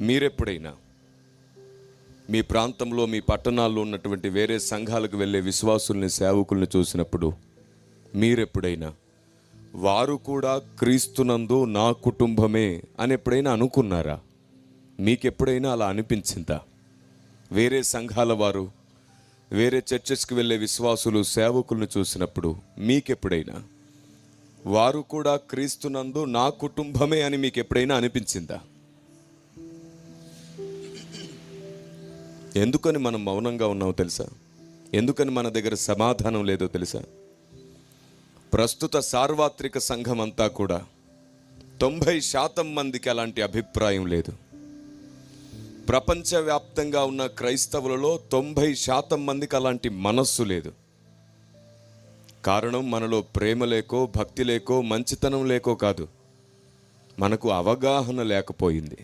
మీరెప్పుడైనా మీ ప్రాంతంలో మీ పట్టణాల్లో ఉన్నటువంటి వేరే సంఘాలకు వెళ్ళే విశ్వాసుల్ని సేవకుల్ని చూసినప్పుడు మీరెప్పుడైనా వారు కూడా క్రీస్తునందు నా కుటుంబమే అని ఎప్పుడైనా అనుకున్నారా? మీకెప్పుడైనా అలా అనిపించిందా? వేరే సంఘాల వారు వేరే చర్చెస్కి వెళ్ళే విశ్వాసులు సేవకుల్ని చూసినప్పుడు మీకెప్పుడైనా వారు కూడా క్రీస్తునందు నా కుటుంబమే అని మీకు ఎప్పుడైనా అనిపించిందా? ఎందుకని మనం మౌనంగా ఉన్నామో తెలుసా? ఎందుకని మన దగ్గర సమాధానం లేదో తెలుసా? ప్రస్తుత సార్వత్రిక సంఘం అంతా కూడా తొంభై శాతం మందికి అలాంటి అభిప్రాయం లేదు. ప్రపంచవ్యాప్తంగా ఉన్న క్రైస్తవులలో తొంభై శాతం మందికి అలాంటి మనస్సు లేదు. కారణం మనలో ప్రేమ లేకో భక్తి లేకో మంచితనం లేకో కాదు. మనకు అవగాహన లేకపోయింది.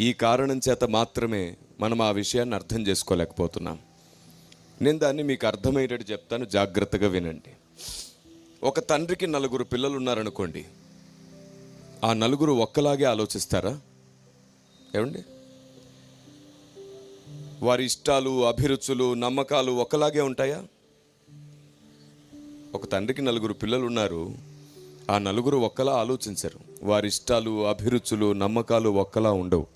ఈ కారణం చేత మాత్రమే మనం ఆ విషయాన్ని అర్థం చేసుకోలేకపోతున్నాం. నేను దాన్ని మీకు అర్థమయ్యేటట్టు చెప్తాను జాగ్రత్తగా వినండి. ఒక తండ్రికి నలుగురు పిల్లలు ఉన్నారనుకోండి ఆ నలుగురు ఒక్కలాగే ఆలోచిస్తారా? ఏమండి? వారి ఇష్టాలు అభిరుచులు నమ్మకాలు ఒకలాగే ఉంటాయా? ఒక తండ్రికి నలుగురు పిల్లలు ఉన్నారు ఆ నలుగురు ఒక్కలా ఆలోచించరు. వారి ఇష్టాలు అభిరుచులు నమ్మకాలు ఒక్కలా ఉండవు.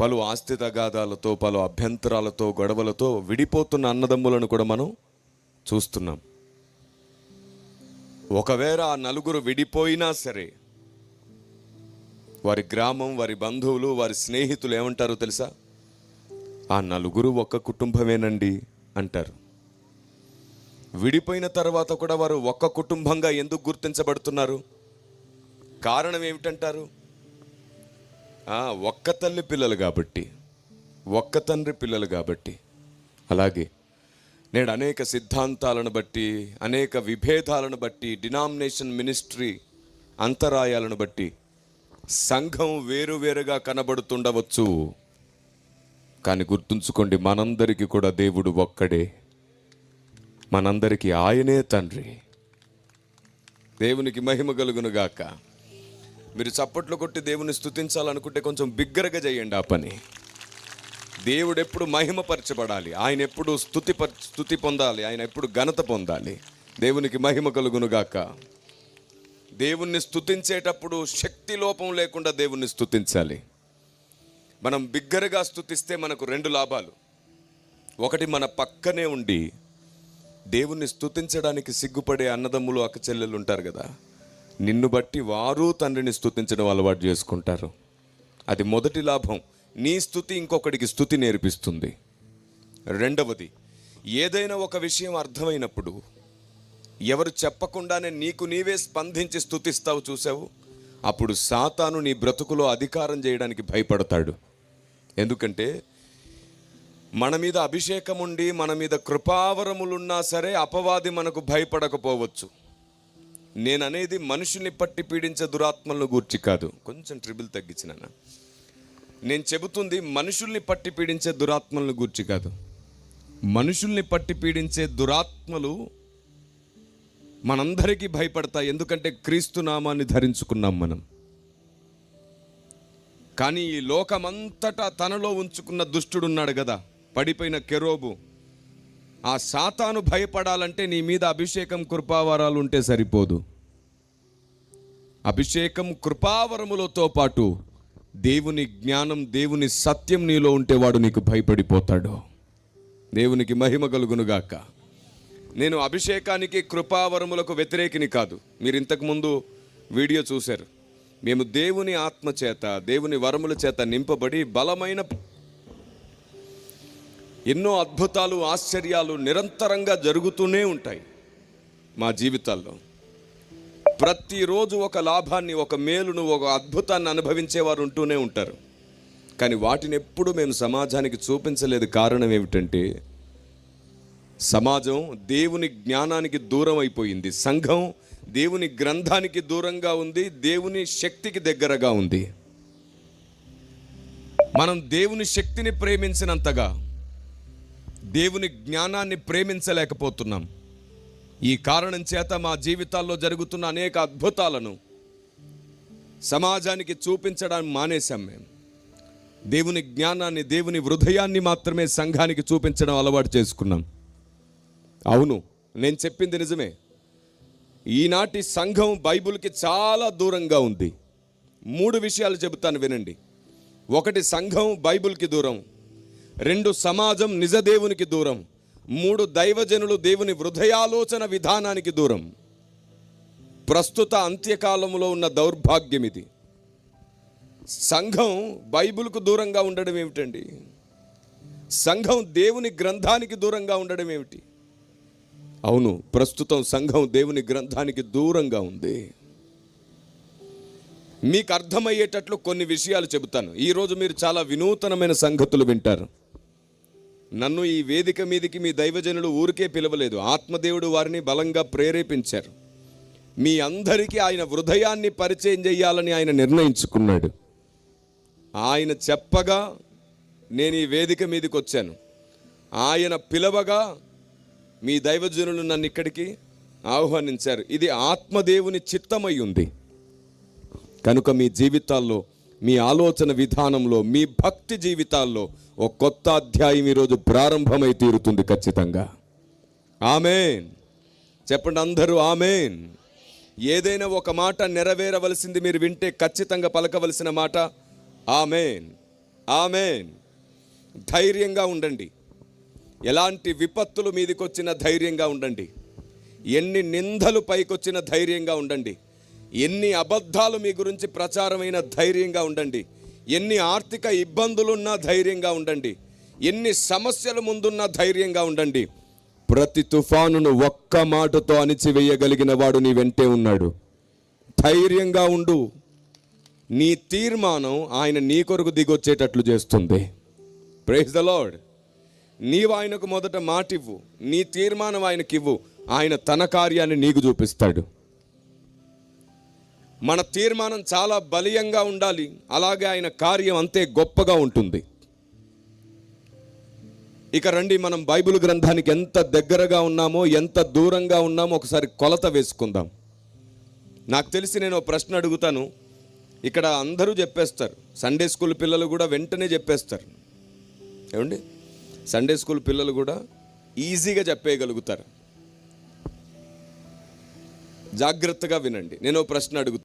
పలు ఆస్తి తగాదాలతో పలు అభ్యంతరాలతో గొడవలతో విడిపోతున్న అన్నదమ్ములను కూడా మనం చూస్తున్నాం. ఒకవేళ ఆ నలుగురు విడిపోయినా సరే వారి గ్రామం వారి బంధువులు వారి స్నేహితులు ఏమంటారో తెలుసా? ఆ నలుగురు ఒక్క కుటుంబమేనండి అంటారు. విడిపోయిన తర్వాత కూడా వారు ఒక్క కుటుంబంగా ఎందుకు గుర్తించబడుతున్నారు? కారణం ఏమిటంటారు? ఒక్క తల్లి పిల్లలు కాబట్టి ఒక్క తండ్రి పిల్లలు కాబట్టి. అలాగే నేడు అనేక సిద్ధాంతాలను బట్టి అనేక విభేదాలను బట్టి డినామినేషన్ మినిస్ట్రీ అంతరాయాలను బట్టి సంఘం వేరువేరుగా కనబడుతుండవచ్చు. కానీ గుర్తుంచుకోండి మనందరికీ కూడా దేవుడు ఒక్కడే. మనందరికీ ఆయనే తండ్రి. దేవునికి మహిమ కలుగునుగాక మీరు చప్పట్లు కొట్టి దేవుని స్థుతించాలనుకుంటే కొంచెం బిగ్గరగా చేయండి ఆ పని. దేవుడు ఎప్పుడు మహిమపరచబడాలి. ఆయన ఎప్పుడు స్థుతి స్థుతి పొందాలి. ఆయన ఎప్పుడు ఘనత పొందాలి. దేవునికి మహిమ కలుగును గాక. దేవుణ్ణి స్థుతించేటప్పుడు శక్తి లోపం లేకుండా దేవుణ్ణి స్థుతించాలి మనం బిగ్గరగా స్థుతిస్తే మనకు రెండు లాభాలు. ఒకటి మన పక్కనే ఉండి దేవుణ్ణి స్థుతించడానికి సిగ్గుపడే అన్నదమ్ములు అక్క చెల్లెలు ఉంటారు కదా. నిన్ను బట్టి వారు తండ్రిని స్థుతించడం అలవాటు చేసుకుంటారు. అది మొదటి లాభం. నీ స్థుతి ఇంకొకడికి స్థుతి నేర్పిస్తుంది. రెండవది ఏదైనా ఒక విషయం అర్థమైనప్పుడు ఎవరు చెప్పకుండానే నీకు నీవే స్పందించి స్థుతిస్తావు చూసావు అప్పుడు సాతాను నీ బ్రతుకులో అధికారం చేయడానికి భయపడతాడు. ఎందుకంటే మన మీద అభిషేకం ఉండి మన మీద కృపావరములున్నా సరే అపవాది మనకు భయపడకపోవచ్చు. నేను అనేది మనుషుల్ని పట్టి పీడించే దురాత్మలను గూర్చి కాదు. కొంచెం ట్రిబుల్ తగ్గించిన నేను చెబుతుంది మనుషుల్ని పట్టి పీడించే దురాత్మలను గూర్చి కాదు. మనుషుల్ని పట్టి పీడించే దురాత్మలు మనందరికీ భయపడతాయి. ఎందుకంటే క్రీస్తు నామాన్ని ధరించుకున్నాం మనం. కానీ ఈ లోకమంతటా తనలో ఉంచుకున్న దుష్టుడు ఉన్నాడు కదా పడిపోయిన కెరోబు ఆ సాతాను భయపడాలంటే నీ మీద అభిషేకం కృపావరాలు ఉంటే సరిపోదు. అభిషేకం కృపావరములతో పాటు దేవుని జ్ఞానం దేవుని సత్యం నీలో ఉంటే వాడు నీకు భయపడిపోతాడు. దేవునికి మహిమ కలుగునుగాక నేను అభిషేకానికి కృపావరములకు వ్యతిరేకిని కాదు. మీరు ఇంతకుముందు వీడియో చూశారు. మేము దేవుని ఆత్మ చేత దేవుని వరముల చేత నింపబడి బలమైన ఎన్నో అద్భుతాలు ఆశ్చర్యాలు నిరంతరంగా జరుగుతూనే ఉంటాయి మా జీవితాల్లో. ప్రతిరోజు ఒక లాభాన్ని ఒక మేలును ఒక అద్భుతాన్ని అనుభవించేవారు ఉంటూనే ఉంటారు. కానీ వాటిని ఎప్పుడు మేము సమాజానికి చూపించలేదు కారణం ఏమిటంటే సమాజం దేవుని జ్ఞానానికి దూరం అయిపోయింది. సంఘం దేవుని గ్రంథానికి దూరంగా ఉంది దేవుని శక్తికి దగ్గరగా ఉంది. మనం దేవుని శక్తిని ప్రేమించినంతగా దేవుని జ్ఞానాన్ని ప్రేమించలేకపోతున్నాం. ఈ కారణం చేత మా జీవితాల్లో జరుగుతున్న అనేక అద్భుతాలను సమాజానికి చూపించడం మానేశాం మేము. దేవుని జ్ఞానాన్ని దేవుని హృదయాన్ని మాత్రమే సంఘానికి చూపించడం అలవాటు చేసుకున్నాం. అవును నేను చెప్పింది నిజమే. ఈనాటి సంఘం బైబిల్కి చాలా దూరంగా ఉంది. మూడు విషయాలు చెబుతాను వినండి. ఒకటి సంఘం బైబుల్కి దూరం. రెండు సమాజం నిజ దేవునికి దూరం మూడు దైవజనులు దేవుని హృదయాలోచన విధానానికి దూరం. ప్రస్తుత అంత్యకాలంలో ఉన్న దౌర్భాగ్యం ఇది సంఘం బైబిల్కు దూరంగా ఉండడం ఏమిటండి? సంఘం దేవుని గ్రంథానికి దూరంగా ఉండడం ఏమిటి? అవును ప్రస్తుతం సంఘం దేవుని గ్రంథానికి దూరంగా ఉంది. మీకు అర్థమయ్యేటట్లు కొన్ని విషయాలు చెబుతాను. ఈరోజు మీరు చాలా వినూతనమైన సంగతులు వింటారు. నన్ను ఈ వేదిక మీదకి మీ దైవజనులు ఊరికే పిలవలేదు. ఆత్మదేవుడు వారిని బలంగా ప్రేరేపించారు. మీ అందరికీ ఆయన హృదయాన్ని పరిచయం చేయాలని ఆయన నిర్ణయించుకున్నాడు. ఆయన చెప్పగా నేను ఈ వేదిక మీదకి వచ్చాను. ఆయన పిలవగా మీ దైవజనులు నన్ను ఇక్కడికి ఆహ్వానించారు. ఇది ఆత్మదేవుని చిత్తమై ఉంది. కనుక మీ జీవితాల్లో మీ ఆలోచన విధానంలో మీ భక్తి జీవితాల్లో ఒక కొత్త అధ్యాయం ఈరోజు ప్రారంభమై తీరుతుంది ఖచ్చితంగా. ఆమెన్. చెప్పండి అందరూ ఆమెన్. ఏదైనా ఒక మాట నెరవేరవలసింది మీరు వింటే ఖచ్చితంగా పలకవలసిన మాట ఆమెన్. ఆమెన్. ధైర్యంగా ఉండండి. ఎలాంటి విపత్తులు మీదికొచ్చిన ధైర్యంగా ఉండండి. ఎన్ని నిందలు పైకొచ్చిన ధైర్యంగా ఉండండి. ఎన్ని అబద్ధాలు మీ గురించి ప్రచారమైన ధైర్యంగా ఉండండి. ఎన్ని ఆర్థిక ఇబ్బందులున్నా ధైర్యంగా ఉండండి. ఎన్ని సమస్యలు ముందున్నా ధైర్యంగా ఉండండి. ప్రతి తుఫానును ఒక్క మాటతో అణిచివేయగలిగిన వాడు నీ వెంటే ఉన్నాడు. ధైర్యంగా ఉండు. నీ తీర్మానం ఆయన నీ కొరకు దిగొచ్చేటట్లు చేస్తుంది. ప్రేజ్ ద లార్డ్ నీవు ఆయనకు మొదట మాటివ్వు. నీ తీర్మానం ఆయనకి ఇవ్వు ఆయన తన కార్యాన్ని నీకు చూపిస్తాడు. మన తీర్మానం చాలా బలీయంగా ఉండాలి. అలాగే ఆయన కార్యం అంతే గొప్పగా ఉంటుంది. ఇక రండి మనం బైబిల్ గ్రంథానికి ఎంత దగ్గరగా ఉన్నామో ఎంత దూరంగా ఉన్నామో ఒకసారి కొలత వేసుకుందాం. నాకు తెలిసి నేను ప్రశ్న అడుగుతాను. ఇక్కడ అందరూ చెప్పేస్తారు. సండే స్కూల్ పిల్లలు కూడా వెంటనే చెప్పేస్తారు. ఏమండి? సండే స్కూల్ పిల్లలు కూడా ఈజీగా చెప్పేయగలుగుతారు. జాగ్రత్తగా వినండి. నేను ప్రశ్న అడుగుతాను